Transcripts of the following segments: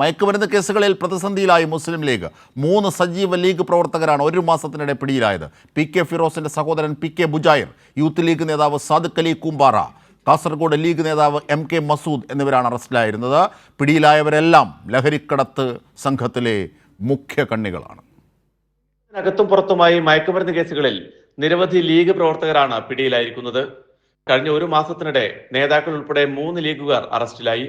മയക്കുമരുന്ന് കേസുകളിൽ പ്രതിസന്ധിയിലായി മുസ്ലിം ലീഗ്. മൂന്ന് സജീവ ലീഗ് പ്രവർത്തകരാണ് ഒരു മാസത്തിനിടെ പിടിയിലായത്. പി കെ ഫിറോസിന്റെ സഹോദരൻ P K Bujair youth league നേതാവ് സാദിഖ് അലി കൂമ്പാറ കാസർഗോഡ് ലീഗ് നേതാവ് എം കെ മസൂദ് എന്നിവരാണ് അറസ്റ്റിലായിരുന്നത്. പിടിയിലായവരെല്ലാം ലഹരിക്കടത്ത് സംഘത്തിലെ മുഖ്യ കണ്ണികളാണ്. അകത്തും പുറത്തുമായി മയക്കുമരുന്ന് കേസുകളിൽ നിരവധി ലീഗ് പ്രവർത്തകരാണ് പിടിയിലായിരിക്കുന്നത്. കഴിഞ്ഞ ഒരു മാസത്തിനിടെ നേതാക്കൾ ഉൾപ്പെടെ മൂന്ന് ലീഗുകാർ അറസ്റ്റിലായി.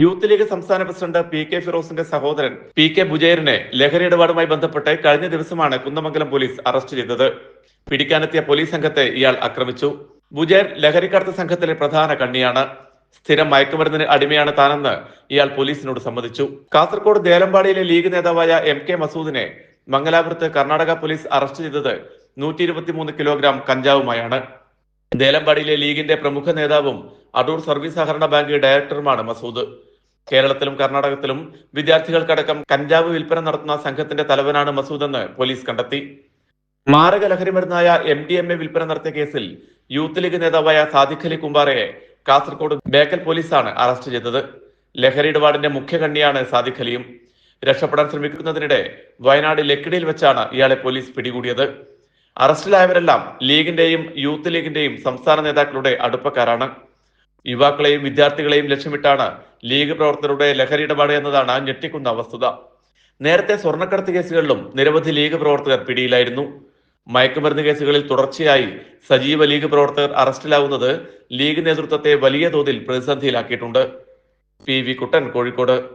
യൂത്ത് ലീഗ് സംസ്ഥാന പ്രസിഡന്റ് പി കെ ഫിറോസിന്റെ സഹോദരൻ പി കെ ബുജൈറിനെ ലഹരി ഇടപാടുമായി ബന്ധപ്പെട്ട് കഴിഞ്ഞ ദിവസമാണ് കുന്നമംഗലം പോലീസ് അറസ്റ്റ് ചെയ്തത്. പിടിക്കാനെത്തിയ പോലീസ് സംഘത്തെ ഇയാൾ ആക്രമിച്ചു. ബുജൈർ ലഹരിക്കടത്ത് സംഘത്തിലെ പ്രധാന കണ്ണിയാണ്. സ്ഥിരം മയക്കുമരുന്നിന് അടിമയാണ് താനെന്ന് ഇയാൾ പോലീസിനോട് സമ്മതിച്ചു. കാസർകോട് ദേലമ്പാടിയിലെ ലീഗ് നേതാവായ എം കെ മസൂദിനെ മംഗലാപുരത്ത് കർണാടക പോലീസ് അറസ്റ്റ് ചെയ്തത് നൂറ്റി ഇരുപത്തിമൂന്ന് കിലോഗ്രാം കഞ്ചാവുമായാണ്. ദേലമ്പാടിയിലെ ലീഗിന്റെ പ്രമുഖ നേതാവും അടൂർ സർവീസ് സഹകരണ ബാങ്ക് ഡയറക്ടറുമാണ് മസൂദ്. കേരളത്തിലും കർണാടകത്തിലും വിദ്യാർത്ഥികൾക്കടക്കം കഞ്ചാവ് വിൽപ്പന നടത്തുന്ന സംഘത്തിന്റെ തലവനാണ് മസൂദ് എന്ന് പോലീസ് കണ്ടെത്തി. മാരക ലഹരി മരുന്നായ എം ഡി എം എ വിൽപ്പന നടത്തിയ കേസിൽ യൂത്ത് ലീഗ് നേതാവായ സാദിഖ് അലി കുമ്പാറയെ കാസർഗോഡ് ബേക്കൽ പോലീസാണ് അറസ്റ്റ് ചെയ്തത്. ലഹരി ഇടപാടിന്റെ മുഖ്യ കണ്ണിയാണ് സാദിഖ് അലിയും. രക്ഷപ്പെടാൻ ശ്രമിക്കുന്നതിനിടെ വയനാട് ലക്കിടിയിൽ വെച്ചാണ് ഇയാളെ പോലീസ് പിടികൂടിയത്. അറസ്റ്റിലായവരെല്ലാം ലീഗിന്റെയും യൂത്ത് ലീഗിന്റെയും സംസ്ഥാന നേതാക്കളുടെ അടുപ്പക്കാരാണ്. യുവാക്കളെയും വിദ്യാർത്ഥികളെയും ലക്ഷ്യമിട്ടാണ് ലീഗ് പ്രവർത്തകരുടെ ലഹരി ഇടപാട് എന്നതാണ് ഞെട്ടിക്കുന്ന വസ്തുത. നേരത്തെ സ്വർണക്കടത്ത് കേസുകളിലും നിരവധി ലീഗ് പ്രവർത്തകർ പിടിയിലായിരുന്നു. മയക്കുമരുന്ന് കേസുകളിൽ തുടർച്ചയായി സജീവ ലീഗ് പ്രവർത്തകർ അറസ്റ്റിലാവുന്നത് ലീഗ് നേതൃത്വത്തെ വലിയ തോതിൽ പ്രതിസന്ധിയിലാക്കിയിട്ടുണ്ട്. P V Kuttan Kozhikode.